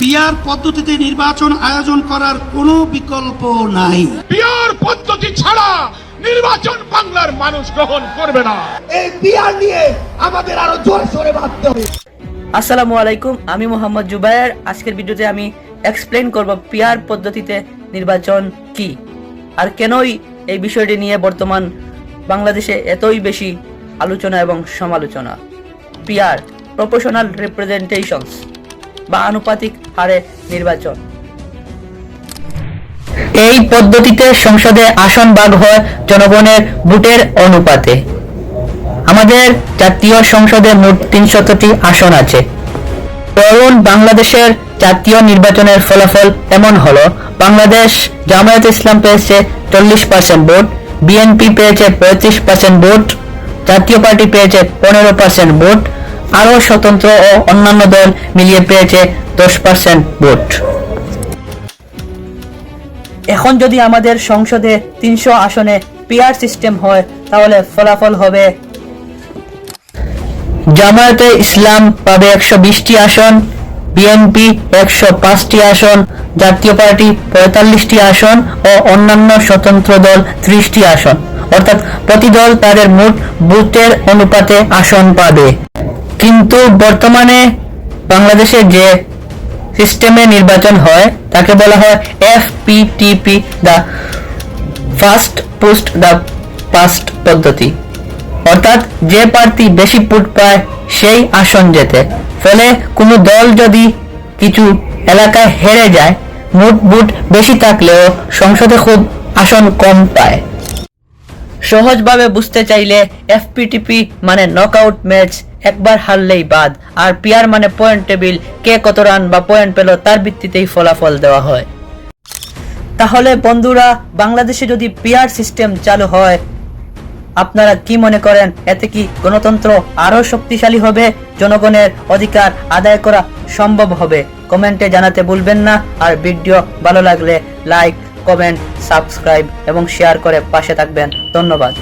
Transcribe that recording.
Peer পদ্ধতিতে নির্বাচন আয়োজন করার কোনো বিকল্প নাই। পিয়ার পদ্ধতি ছাড়া নির্বাচন বাংলার মানুষ গ্রহণ করবে না। এই বিয়ার নিয়ে আমাদের আরও জোরে সোরে ভাবতে হবে। আসসালামু আলাইকুম আমি মোহাম্মদ জুবায়ের। আজকের ভিডিওতে আমি এক্সপ্লেন করব পিয়ার পদ্ধতিতে নির্বাচন কি। আর কেনই এই বিষয়টি নিয়ে বর্তমান বাংলাদেশে এতই বেশি আলোচনা এবং সমালোচনা। পিয়ার প্রপোশনাল রিপ্রেজেন্টেশনস বা আনুপাতিক হারে নির্বাচন। এই পদ্ধতিতে সংসদে আসন ভাগ হয় জনগণের ভোটের অনুপাতে। আমাদের জাতীয় সংসদে মোট তিনশতটি আসন আছে। তরুণ বাংলাদেশের জাতীয় নির্বাচনের ফলাফল এমন হলো, বাংলাদেশ জামায়াত ইসলাম পেয়েছে চল্লিশ পার্সেন্ট ভোট, বিএনপি পেয়েছে পঁয়ত্রিশ পার্সেন্ট ভোট, জাতীয় পার্টি পেয়েছে পনেরো পার্সেন্ট ভোট আরও স্বতন্ত্র ও অন্যান্য দল মিলিয়ে পেয়েছে দশ পার্সেন্ট ভোট। এখন যদি আমাদের সংসদে তিনশো আসনে পিয়ার সিস্টেম হয় তাহলে ফলাফল হবে। জামায়াতে ইসলাম পাবে একশো বিশটি আসন বিএনপি একশো পাঁচটি আসন জাতীয় পার্টি পঁয়তাল্লিশটি আসন ও অন্যান্য স্বতন্ত্র দল ত্রিশটি আসন। অর্থাৎ প্রতি দল তাদের মোট বুথের অনুপাতে আসন পাবে। কিন্তু বর্তমানে বাংলাদেশে যে সিস্টেমে নির্বাচন হয়, তাকে বলা হয় FPTP the first post the past পদ্ধতি। অর্থাৎ যে প্রার্থী বেশি ভোট পায়, সেই আসন জেতে। ফলে কোনো দল যদি কিছু এলাকায় হেরে যায়, মোট ভোট বেশি থাকলেও সংসদে খুব আসন কম পায়। সহজভাবে বুঝতে চাইলে এফপিটিপি মানে নকআউট ম্যাচ একবার হারলেই বাদ। আর পিয়ার মানে পয়েন্ট টেবিল কে কত রান বা পয়েন্ট পেল, তার ভিত্তিতেই ফলাফল দেওয়া হয়। তাহলে বন্ধুরা, বাংলাদেশে যদি পিয়ার সিস্টেম চালু হয়, আপনারা কি মনে করেন? এতে কি গণতন্ত্র আরও শক্তিশালী হবে? জনগণের অধিকার আদায় করা সম্ভব হবে? কমেন্টে জানাতে ভুলবেন না। আর ভিডিও ভালো লাগলে লাইক কমেন্ট সাবস্ক্রাইব এবং শেয়ার করে পাশে থাকবেন। ধন্যবাদ।